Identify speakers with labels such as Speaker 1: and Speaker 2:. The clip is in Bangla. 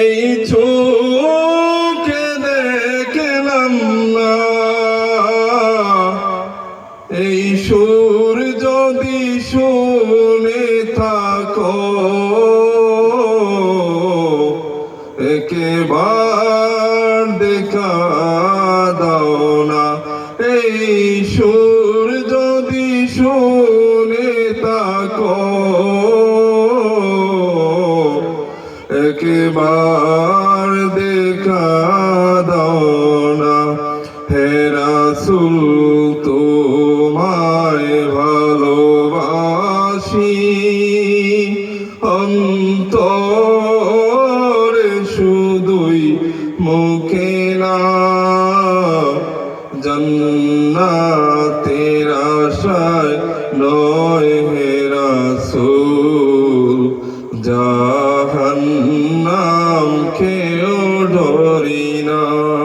Speaker 1: এই চোখে দেখলাম না। এই সুর যদি শুনে থাকো, একেবার দেখা দাও না। এই সুর যদি শুনে থাকো একবার দেখা দাও না। হে রাসূল, তোমায় ভালোবাসি। অন্তরে শুধুই মুখে না, জন্নাতের আশায় নয় হে নাম কেউ ধরি না।